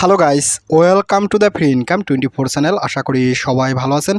Hello guys, welcome to the free income twenty four channel. আশা করি সবাই ভালো আছেন।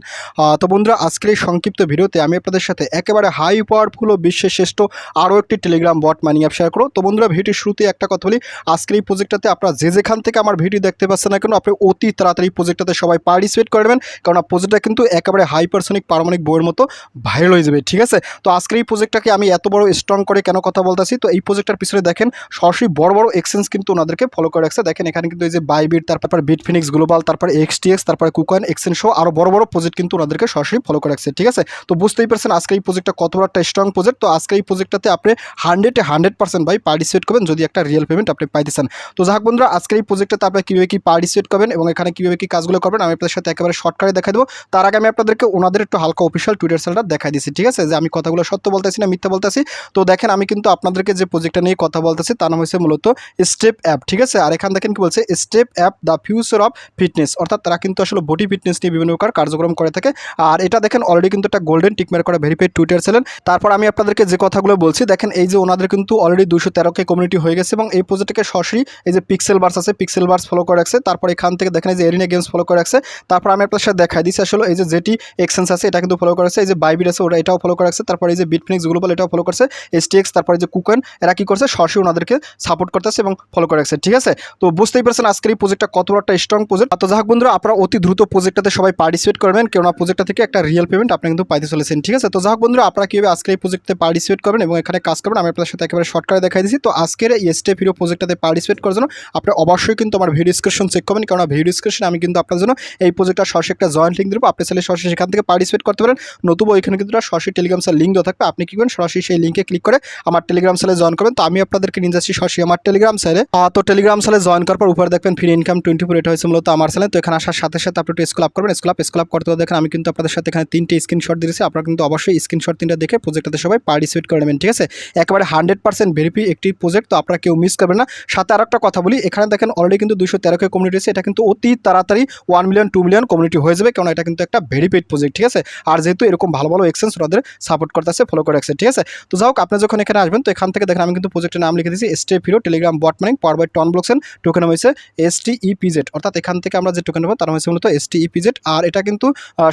তো বন্ধুরা, আজকের এই সংক্ষিপ্ত ভিডিওতে আমি আপনাদের সাথে একেবারে হাই পাওয়ারফুল ও বিশ্বের শ্রেষ্ঠ আরও একটি Telegram bot money app share করো তো বন্ধুরা ভিডিওর শুরুতে একটা কথা বলি, আজকের এই প্রজেক্টটাতে আপনারা যে যেখান থেকে আমার ভিডিও দেখতে পাচ্ছেন না কেন, আপনি অতি তাড়াতাড়ি প্রজেক্টটাতে সবাই পার্টিসিপেট করে নেবেন। কারণ প্রজেক্টটা কিন্তু একেবারে হাই হাইপারসনিক পারমাণিক বইয়ের মতো ভাইরাল হয়ে যাবে, ঠিক আছে? তো আজকের এই প্রজেক্টটাকে আমি এত বড় স্ট্রং করে কেন কথা বলতেছি? তো এই প্রজেক্টটার পিছনে দেখেন, সরাসরি বড় বড় এক্সচেঞ্জ কিন্তু ওনাদেরকে ফলো করে রাখছে। দেখেন এখানে কিন্তু এই যে বাইবিট তারপর বিট ফিনিক্স গ্লোবাল তারপর এক্সটিএক্স তারপরে কুকয়েন এক্সচেঞ্জ সহ আরও বড় বড় প্রজেক্ট কিন্তু ওনাদেরকে সরাসরি ফলো করে রাখছে, ঠিক আছে? তো বুঝতেই পারছেন আজকে এই প্রজেক্টটা কত বড় একটা স্ট্রং প্রজেক্ট তো আজকে এই প্রজেক্টটাতে আপনি হান্ড্রেডে হান্ড্রেড পার্সেন্ট ভাই পার্টিসিপেট করবেন যদি একটা রিয়েল পেমেন্ট আপনি পাইতেছেন। তো যাক বন্ধুরা, আজকে এই প্রজেক্টটাতে আপনি কীভাবে কি পার্টিসিপেট করবেন এবং এখানে কীভাবে কি কাজগুলো করবেন, আমি আপনাদের সাথে একেবারে শর্টকাটে দেখা দেবো। তার আগে আমি আপনাদেরকে ওনাদের একটু হালকা অফিসিয়াল টুইটার সেলটা দেখাই দিচ্ছি, ঠিক আছে? যে আমি কথাগুলো সত্য বলতেছি না মিথ্যা বলতেছি। তো দেখেন, আমি কিন্তু আপনাদেরকে যে প্রজেক্টটা নিয়ে কথা বলতেছি, তার নাম হচ্ছে মূলত স্টেপ অ্যাপ ঠিক আছে? আর এখান দেখেন কি বলছে? Step app the future of fitness অর্থাৎ তারা কিন্তু আসলে বডি ফিটনেস নিয়ে বিভিন্ন প্রকার কার্যক্রম করে থাকে। আর এটা দেখেন অলরেডি কিন্তু একটা গোল্ডেন টিকমার করা ভেরিফাইড টুইটার ছিলেন। তারপর আমি আপনাদেরকে যে কথাগুলো বলছি, দেখেন এই যে ওনাদের কিন্তু অলরেডি দুশো তেরোকে কমিউনিটি হয়ে গেছে এবং এই প্রজেক্টকে সরাসরি এই যে পিক্সেল বার্স আছে পিক্সেল বার্স ফলো করে রাখছে। তারপর এখান থেকে দেখেন এই যে এরিনা গেমস ফলো করে রাখছে। তারপর আমি আপনার সাথে দেখাই দিচ্ছি আসলে এই যে যেটি এক্সেন্স আছে, এটা কিন্তু ফলো করে রাখছে। এই যে বাইবিট আছে, ওরা এটাও ফলো করে রাখছে। তারপর এই যে বিটফিনিক্স গ্লোবাল এটাও ফলো করছে। এসটিএক্স তারপরে যে কুকয়েন এরা কি করছে? সরাসরি ওনাদেরকে সাপোর্ট করতেছে এবং ফলো করে রাখছে। ঠিক আছে? তো বুঝতেই পারছেন আজকের এই প্রজেক্টটা কত একটা স্ট্রং প্রজেক্ট তো যাক বন্ধুরা, আপনারা অতি দ্রুত প্রজেক্টটাতে সবাই পার্টিসিপেট করবেন কেননা প্রজেক্টটা থেকে একটা রিয়েল পেমেন্ট আপনি কিন্তু পাইতে চলেছেন, ঠিক আছে? তো যাক বন্ধুরা, আপনারা কীভাবে আজকের এই প্রজেক্টে পার্টিসিপেট করবেন এবং এখানে কাজ করবেন, আমি আপনাদের সাথে একেবারে শর্টকাটে দেখাই দিচ্ছি তো আজকের এই স্টেপ হিরো প্রজেক্টটাতে পার্টিসিপেট করার জন্য আপনি অবশ্যই কিন্তু আমার ভিডিও ডিসক্রিপশন চেক করবেন, কেননা ভিডিও ডিসক্রিপশনে আমি কিন্তু আপনার জন্য এই প্রজেক্টটা সরাসরি একটা জয়েন্ট লিঙ্ক দেবো, আপনি চাইলে সরাসরি সেখান থেকে পার্টিসিপেট করতে পারেন। নতুবা ওইখানে কিন্তু সরাসরি টেলিগ্রাম সেল লিঙ্ক দেওয়া থাকবে, আপনি কি করবেন, সরাসরি সেই লিঙ্কে ক্লিক করে আমার টেলিগ্রাম সেলে জয়েন করবেন। তো আমি আপনাদেরকে নিয়ে যাচ্ছি সরাসরি আমার টেলিগ্রাম সেলে তো টেলিগ্রাম সেলে জয়েন করার পর উপরে দেখবেন ফ্রি ইনকাম টোয়েন্টি ফোর এটা হয়েছে মূলত আমার সেলে তো এখানে আসার সাথে সাথে আপনি একটু স্কুল আপ করবেন। স্কুল আপ স্কুল আপ করতে দেখেন, আমি কিন্তু আপনাদের সাথে এখানে তিনটে স্ক্রিনশট দিয়েছি। আপনারা কিন্তু অবশ্যই স্ক্রিনশট তিনটা দেখে প্রজেক্টটাতে সবাই পার্টিসিপেট করে নেবেন, ঠিক আছে? একেবারে হান্ড্রেড পার্সেন্ট ভেরিফি একটি প্রজেক্ট তো আপনারা কেউ মিস করবেন না। সাথে আর একটা কথা বলি, এখানে দেখেন অলরেডি কিন্তু দুশো তেরোকে কমিউনিটি আছে এটা কিন্তু অতি তাড়াতাড়ি one million two million community হয়ে যাবে। কারণ এটা কিন্তু একটা ভেরিফাইড প্রজেক্ট ঠিক আছে? আর যেহেতু এরকম ভালো ভালো এক্সচেঞ্জ ওদের সাপোর্ট করতেছে ফলো করে রাখছে, ঠিক আছে? তো যাই হোক, আপনি যখন এখানে আসবেন, তো এখান থেকে দেখেন আমি কিন্তু প্রজেক্টের নাম লিখে দিয়েছি step hero Telegram bot mining power by TON blockchain token হয়েছে এস টি ইপিজেড অর্থাৎ এখান থেকে আমরা যে টোকেন নেব তার হয়েছে মূলত এস টি ইপিজেড আর এটা কিন্তু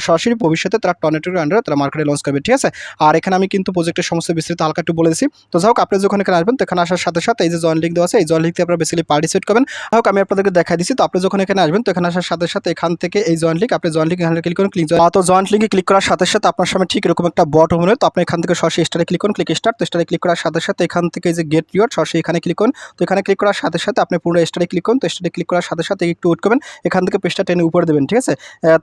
সরাসরি ভবিষ্যতে তারা টনেটের আন্ডারে তারা মার্কেটে লঞ্চ করবে, ঠিক আছে? আর এখানে আমি কিন্তু প্রজেক্টের সমস্ত বিস্তৃত হালকা একটু বলে দিচ্ছি তো যাই হোক আপনি যখন এখানে আসবেন, তো এখানে আসার সাথে সাথে এই যে জয়েন লিঙ্ক দেওয়া আছে, এই জয়েন লিঙ্কে আপনারা বেসিক্যালি পার্টিসিপেট করবেন। হোক, আমি আপনাদেরকে দেখাই দিচ্ছি তো আপনি যখন এখানে আসবেন, তো এখানে আসার সাথে সাথে এখান থেকে এই জয়েন লিঙ্ক আপনি জয়েন লিঙ্ক এখানে ক্লিক করুন ক্লিক তো জয়েন্ট লিঙ্কে ক্লিক করার সাথে সাথে আপনার সামনে ঠিক এরকম একটা বট হবে তো আপনি এখান থেকে সরাসরি স্টারে ক্লিক করুন ক্লিক স্টার্ট তো স্টারে ক্লিক করার সাথে সাথে এখান থেকে যে গেট রিওয়ার্ড সরাসরি এখানে ক্লিক করুন। তো এখানে ক্লিক করার সাথে সাথে আপনি পুরো স্টারে ক্লিক করুন। তো স্টারে ক্লিক করার সাথে সাথে একটু ওয়েট করবেন। এখান থেকে পেজটা টেনে উপরে দেবেন, ঠিক আছে?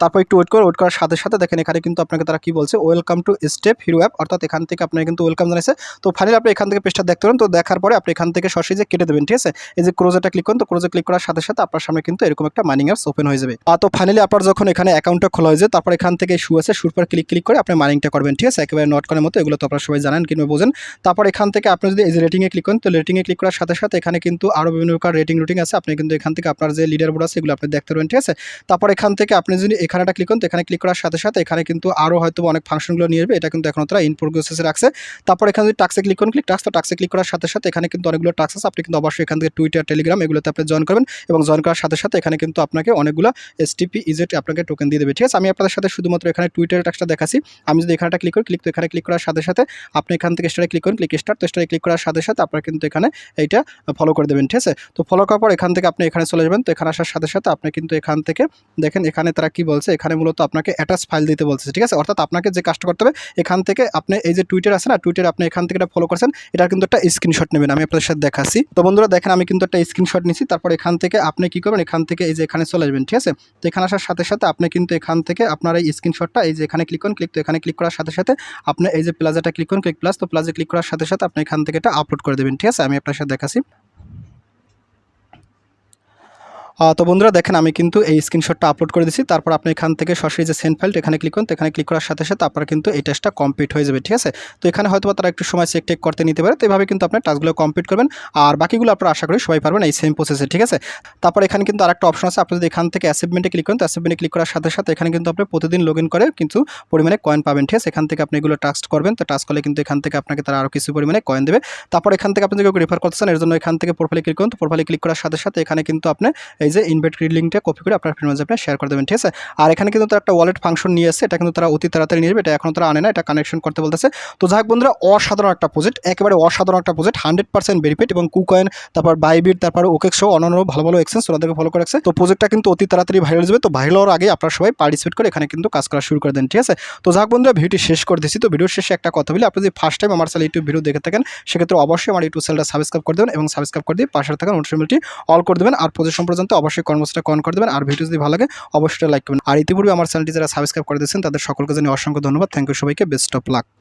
তারপর একটু ওয়েট করে ওয়েট করার সাথে সাথে দেখেন, এখানে কিন্তু আপনাকে তারা কি বলছে? Welcome to step hero app অর্থাৎ এখান থেকে আপনাকে কিন্তু ওয়েলকাম জানাইছে। তো ফাইনালি আপনি এখান থেকে পেজটা দেখতে পারেন। তো দেখার পরে আপনি এখান থেকে সরাসরি যে কেটে দেবেন, ঠিক আছে? এই যে ক্রোজেটা ক্লিক করুন, তো ক্রোজে ক্লিক করার সাথে সাথে আপনার সামনে কিন্তু এরকম একটা মাইনিং অ্যাপস ওপেন হয়ে যাবে। তো ফাইনালি আপনার যখন এখানে অ্যাকাউন্টটা খোলা হয়ে যায়, তারপর এখান থেকে শু আছে শুর পর ক্লিক ক্লিক করে আপনি মাইনিংটা করবেন, ঠিক আছে? একেবারে নট করার মতো, এগুলো তো আপনারা সবাই জানেন, কিংবা বোঝেন। তারপর এখান থেকে আপনি যদি এই যে রেটিংয়ে ক্লিক করেন, তো রেটিংয়ে ক্লিক করার সাথে সাথে এখানে কিন্তু আরও বিভিন্ন প্রকার রেটিং রুটিং আছে। আপনি কিন্তু এখান থেকে আপনার যে লিডার বোর্ড আছে, এগুলো আপনি দেখতে পারবেন, ঠিক আছে? তারপর এখান থেকে আপনি যদি এখানেটা ক্লিক করেন, তো এখানে ক্লিক করার সাথে সাথে এখানে কিন্তু আরও হয়তো অনেক ফাংশনগুলো নিয়ে যাবে এটা কিন্তু এখনও তারা ইন প্রোগ্রেসে রাখছে। তারপর এখানে যদি টাক্সে ক্লিক করেন ক্লিক টাক্স তো টাক্সে ক্লিক করার সাথে সাথে এখানে কিন্তু অনেকগুলো টাক্স আছে। আপনি কিন্তু অবশ্যই এখান থেকে টুইটার টেলিগ্রাম এগুলোতে আপনি জয়েন করবেন এবং জয়েন করার সাথে সাথে এখানে কিন্তু আপনাকে অনেকগুলো এসটিপি ইজেট আপনাকে টোকেন দিয়ে দেবে, ঠিক আছে? আমি আপনাদের সাথে শুধুমাত্র এখানে টুইটারের টাক্সটা দেখাচ্ছি। আমি যদি এখানেটা ক্লিক করি ক্লিক তো এখানে ক্লিক করার সাথে সাথে আপনি এখান থেকে স্টারে ক্লিক করেন ক্লিক স্টার্ট তো স্টারে ক্লিক করার সাথে সাথে আপনারা কিন্তু এখানে এইটা ফলো করে দেবেন, ঠিক আছে? তো ফলো করার পর এখান থেকে আপনি এখানে চলে যাবেন। তো এখানে আসার সাথে সাথে আপনি কিন্তু এখান থেকে দেখেন এখানে তারা কি বলছে? এখানে মূলত আপনাকে অ্যাটাচ ফাইল দিতে বলছে, ঠিক আছে? অর্থাৎ আপনাকে যে কাজটা করতে হবে, এখান থেকে আপনি এই যে টুইটার আছে না টুইটার আপনি এখান থেকে এটা ফলো করছেন এটা কিন্তু একটা স্ক্রিনশট নেবেন, আমি আপনাদের সাথে দেখাচ্ছি। তো বন্ধুরা দেখেন, আমি কিন্তু একটা স্ক্রিনশট নিচ্ছি তারপর এখান থেকে আপনি কি করবেন? এখান থেকে এই যে এখানে চলে যাবেন, ঠিক আছে? তো এখানে আসার সাথে সাথে আপনি কিন্তু এখান থেকে আপনার এই স্ক্রিনশটটা এই যে এখানে ক্লিক করুন ক্লিক তো এখানে ক্লিক করার সাথে সাথে আপনি এই যে প্লাজাটা ক্লিক করুন ক্লিক প্লাস তো প্লাজে ক্লিক করার সাথে সাথে আপনি এখান থেকে এটা আপলোড করে দেবেন, ঠিক আছে? আমি আপনার সাথে দেখাচ্ছি। তো বন্ধুরা দেখেন, আমি কিন্তু এই স্ক্রিনশটটা আপলোড করে দিচ্ছি তারপর আপনি এখান থেকে সরাসরি যে সেন্ড ফাইলটা এখানে ক্লিক করুন এখানে ক্লিক করার সাথে সাথে আপনার কিন্তু এই টেস্টটা কমপ্লিট হয়ে যাবে, ঠিক আছে? তো এখানে হয়তো তারা একটু সময় চেক টেক করতে নিতে পারে, তো এভাবে কিন্তু আপনার টাস্কগুলো কমপ্লিট করবেন। আর বাকিগুলো আপনারা আশা করি সবাই পারবেন এই সেম প্রসেসে ঠিক আছে? তারপর এখানে কিন্তু আরেকটা অপশন আছে, আপনি যদি এখান থেকে অ্যাসেভমেন্টে ক্লিক করেন, তো অ্যাসেভমেন্টে ক্লিক করার সাথে সাথে এখানে কিন্তু আপনি প্রতিদিন লগ ইন করে কিন্তু পরিমাণে কয়েন পাবেন, ঠিক আছে? এখান থেকে আপনি এগুলো টাস্ক করবেন, তো টাস্ক করলে কিন্তু এখান থেকে আপনাকে তারা আরও কিছু পরিমাণে কয়েন দেবে। তারপর এখান থেকে আপনি যদি রেফার করতেছেন এর জন্য এখান থেকে প্রোফাইলে ক্লিক করুন, তো প্রোফাইলে ক্লিক করার সাথে সাথে এখানে কিন্তু আপনি এই যে ইনভাইট লিঙ্কটা কপি করে আপনার ফ্রেন্ড আপনি শেয়ার করে দেবেন, ঠিক আছে? আর এখানে কিন্তু তারা একটা ওয়ালেট ফাংশন নিয়ে এসেছে, এটা কিন্তু তারা অতি তাড়াতাড়ি নিয়ে এটা এখন তারা আনে না, এটা কানেকশন করতে বলতেছে। তো যাই হোক বন্ধুরা, অসাধারণ একটা প্রজেক্ট একেবারে অসাধারণ একটা প্রজেক্ট হান্ড্রেড পার্সেন্ট ভেরিফাইড এবং কুকয়েন তারপর বাইবিট তারপর ওকেক্স অন্যান্য ভালো ভালো এক্সচেঞ্জ ওনাদেরকে ফলো করে রাখছে। তো প্রজেক্টটা কিন্তু অতি তাড়াতাড়ি ভাইরাল যাবে, তো ভাইরাল হওয়ার আগে আপনারা সবাই পার্টিসিপেট করে এখানে কিন্তু কাজ করা শুরু করে দেন, ঠিক আছে? তো যাক বন্ধুরা, ভিডিওটি শেষ করে দিচ্ছি তো ভিডিওর শেষে একটা কথা বলি, আপনি যদি ফার্স্ট টাইম আমার চ্যানেল ইউটিউব ভিডিও দেখে থাকেন, সেক্ষেত্রে অবশ্যই আমার ইউটিউব চ্যানেলটা সাবস্ক্রাইব করে দেবেন এবং সাবস্ক্রাইব করে দিয়ে পাশে থাকা নোটিফিকেশনটি অল করে দেবেন। আর প্রজেক্ট সম্পর্কে অবশ্যই কর্মসূচিটা কন করে দেবেন। আর ভিডিও যদি ভালো লাগে, অবশ্যই লাইক করবেন। আর ইতিপূর্বে আমার চ্যানেলটি যারা সাবস্ক্রাইব করে দিয়েছেন, তাদের সকলকে জানিয়ে অসংখ্য ধন্যবাদ। থ্যাংক ইউ সবাইকে। Best of luck